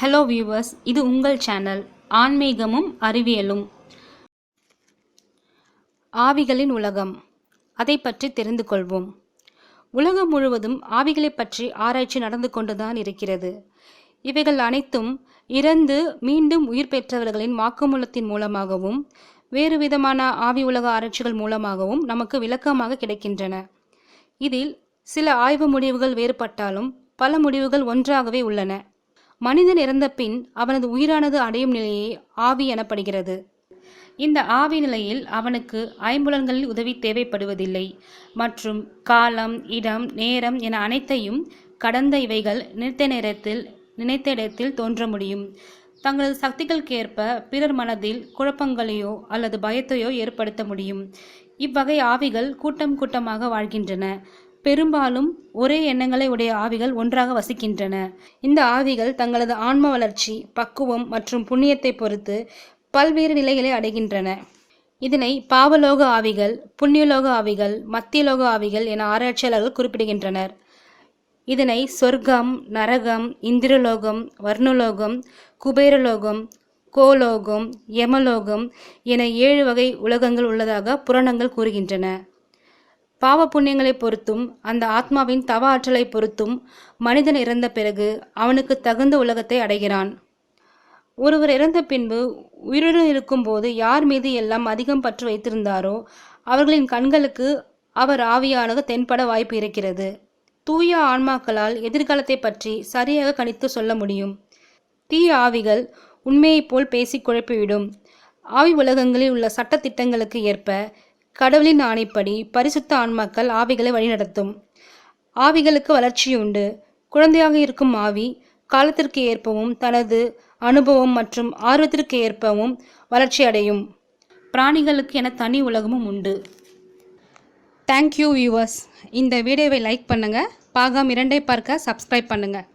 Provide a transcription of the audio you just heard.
Hello viewers இது உங்கள் channel ஆன்மீகமும் அறிவியலும். ஆவிகளின் உலகம் அதை பற்றி தெரிந்து கொள்வோம். உலகம் முழுவதும் ஆவிகளைப் பற்றி ஆராய்ச்சி நடந்து கொண்டுதான் இருக்கிறது. இவைகள் அனைத்தும் இறந்து மீண்டும் உயிர் பெற்றவர்களின் வாக்குமூலத்தின் மூலமாகவும் வேறு விதமான ஆவி உலக ஆராய்ச்சிகள் மூலமாகவும் நமக்கு விளக்கமாக கிடைக்கின்றன. இதில் சில ஆய்வு முடிவுகள் வேறுபட்டாலும் பல முடிவுகள் ஒன்றாகவே உள்ளன. மனிதன் இறந்த பின் அவனது உயிரானது அடையும் நிலையை ஆவி எனப்படுகிறது. இந்த ஆவி நிலையில் அவனுக்கு ஐம்புலன்களில் உதவி தேவைப்படுவதில்லை. மற்றும் காலம் இடம் நேரம் என அனைத்தையும் கடந்த இவைகள் நினைத்த நேரத்தில் நினைத்த இடத்தில் தோன்ற முடியும். தங்களது சக்திகளுக்கேற்ப பிறர் மனதில் குழப்பங்களையோ அல்லது பயத்தையோ ஏற்படுத்த முடியும். இவ்வகை ஆவிகள் கூட்டம் கூட்டமாக வாழ்கின்றன. பெரும்பாலும் ஒரே எண்ணங்களை உடைய ஆவிகள் ஒன்றாக வசிக்கின்றன. இந்த ஆவிகள் தங்களது ஆன்ம வளர்ச்சி பக்குவம் மற்றும் புண்ணியத்தை பொறுத்து பல்வேறு நிலைகளை அடைகின்றன. இதனை பாவலோக ஆவிகள் புண்ணியலோக ஆவிகள் மத்தியலோக ஆவிகள் என ஆராய்ச்சியாளர்கள் குறிப்பிடுகின்றனர். இதனை சொர்க்கம் நரகம் இந்திரலோகம் வர்ணலோகம் குபேரலோகம் கோலோகம் யமலோகம் என ஏழு வகை உலகங்கள் உள்ளதாக புராணங்கள் கூறுகின்றன. பாவ புண்ணியங்களை பொறுத்தும் அந்த ஆத்மாவின் தவ ஆற்றலை பொறுத்தும் மனிதன் இறந்த பிறகு அவனுக்கு தகுந்த உலகத்தை அடைகிறான். ஒருவர் இறந்த பின்பு உயிருடன் இருக்கும்போது யார் மீது எல்லாம் அதிகம் பற்று வைத்திருந்தாரோ அவர்களின் கண்களுக்கு அவர் ஆவியானது தென்பட வாய்ப்பு இருக்கிறது. தூய ஆன்மாக்களால் எதிர்காலத்தை பற்றி சரியாக கணித்து சொல்ல முடியும். தீய ஆவிகள் உண்மையைப் போல் பேசி குழப்பிவிடும். ஆவி உலகங்களில் உள்ள சட்டத்திட்டங்களுக்கு ஏற்ப கடவுளின் ஆணைப்படி பரிசுத்த ஆன்மாக்கள் ஆவிகளை வழிநடத்தும். ஆவிகளுக்கு வளர்ச்சி உண்டு குழந்தையாக இருக்கும் ஆவி காலத்திற்கு ஏற்பவும் தனது அனுபவம் மற்றும் ஆர்வத்திற்கு ஏற்பவும் வளர்ச்சி அடையும். பிராணிகளுக்கு என தனி உலகமும் உண்டு. தேங்க்யூ வியூவர்ஸ் இந்த வீடியோவை லைக் பண்ணுங்கள் பாகம் இரண்டை பார்க்க சப்ஸ்கிரைப் பண்ணுங்கள்